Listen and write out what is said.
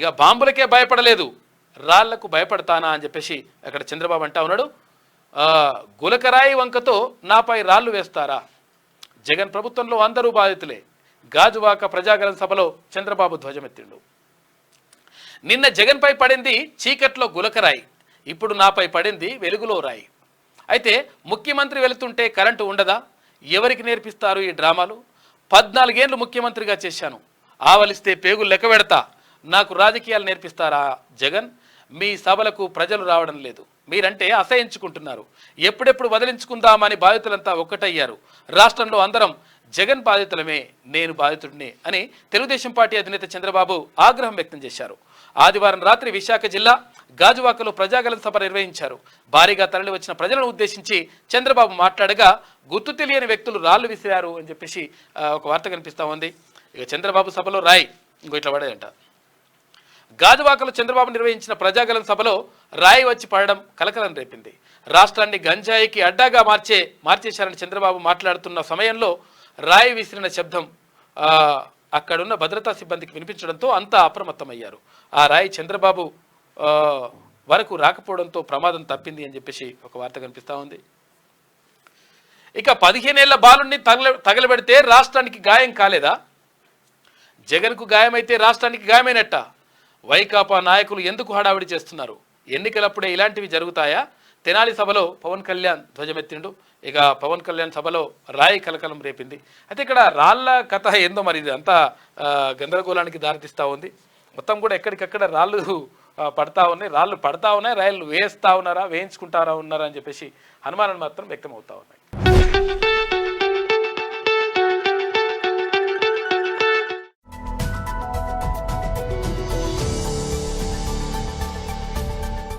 ఇక బాంబులకే భయపడలేదు. రాళ్ళకు భయపడతానా అని చెప్పేసి అక్కడ చంద్రబాబు అంటా ఉన్నాడు. గులకరాయి వంకతో నాపై రాళ్ళు వేస్తారా? జగన్ ప్రభుత్వంలో అందరూ బాధితులే. గాజువాక ప్రజాగరణ సభలో చంద్రబాబు ధ్వజమెత్తిండు. నిన్న జగన్పై పడింది చీకట్లో గులకరాయి. ఇప్పుడు నాపై పడింది వెలుగులో రాయి. అయితే ముఖ్యమంత్రి వెళుతుంటే కరెంటు ఉండదా? ఎవరికి నేర్పిస్తారు ఈ డ్రామాలు? పద్నాలుగేండ్లు ముఖ్యమంత్రిగా చేశాను. ఆవలిస్తే పేగులు లెక్క పెడతా. నాకు రాజకీయాలు నేర్పిస్తారా జగన్? మీ సభలకు ప్రజలు రావడం లేదు. మీరంటే అసహించుకుంటున్నారు. ఎప్పుడెప్పుడు వదిలించుకుందామని బాధితులంతా ఒక్కటయ్యారు. రాష్ట్రంలో అందరం జగన్ బాధితులమే నేను బాధితుడిని అని తెలుగుదేశం పార్టీ అధినేత చంద్రబాబు ఆగ్రహం వ్యక్తం చేశారు. ఆదివారం రాత్రి విశాఖ జిల్లా గాజువాకలో ప్రజాగలం సభ నిర్వహించారు. భారీగా తరలి వచ్చిన ప్రజలను ఉద్దేశించి చంద్రబాబు మాట్లాడగా గుర్తు తెలియని వ్యక్తులు రాళ్ళు విసిరారు అని చెప్పేసి ఒక వార్త కనిపిస్తా ఉంది. ఇక చంద్రబాబు సభలో రాయి. ఇంకో ఇట్లా పడేదంట. గాజువాకలో చంద్రబాబు నిర్వహించిన ప్రజాగలం సభలో రాయి వచ్చి పడడం కలకలం రేపింది. రాష్ట్రాన్ని గంజాయికి అడ్డాగా మార్చే మార్చేశారని చంద్రబాబు మాట్లాడుతున్న సమయంలో రాయి విసిరిన శబ్దం అక్కడున్న భద్రతా సిబ్బందికి వినిపించడంతో అంతా అప్రమత్తమయ్యారు. ఆ రాయి చంద్రబాబు వరకు రాకపోవడంతో ప్రమాదం తప్పింది అని చెప్పేసి ఒక వార్త కనిపిస్తూ ఉంది. ఇక పదిహేనేళ్ళ బాలుణ్ణి తగల తగలబెడితే రాష్ట్రానికి గాయం కాలేదా? జగన్కు గాయమైతే రాష్ట్రానికి గాయమైనట్ట? వైకాపా నాయకులు ఎందుకు హడావిడి చేస్తున్నారు? ఎన్నికలప్పుడే ఇలాంటివి జరుగుతాయా? తెనాలి సభలో పవన్ కళ్యాణ్ ధ్వజమెత్తిండు. ఇక పవన్ కళ్యాణ్ సభలో రాయి కలకలం రేపింది. అయితే ఇక్కడ రాళ్ళ కథ ఏందో మరి ఇది అంతా గందరగోళానికి దారితీస్తూ ఉంది. మొత్తం కూడా ఎక్కడికక్కడ రాళ్ళు పడతా ఉన్నాయి. రాళ్ళు పడతా ఉన్నాయి రాయలు వేస్తా ఉన్నారా వేయించుకుంటారా ఉన్నారా అని చెప్పేసి అనుమానాలు మాత్రం వ్యక్తం అవుతా ఉన్నాయి.